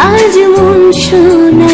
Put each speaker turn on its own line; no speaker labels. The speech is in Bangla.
আজ মন শোনা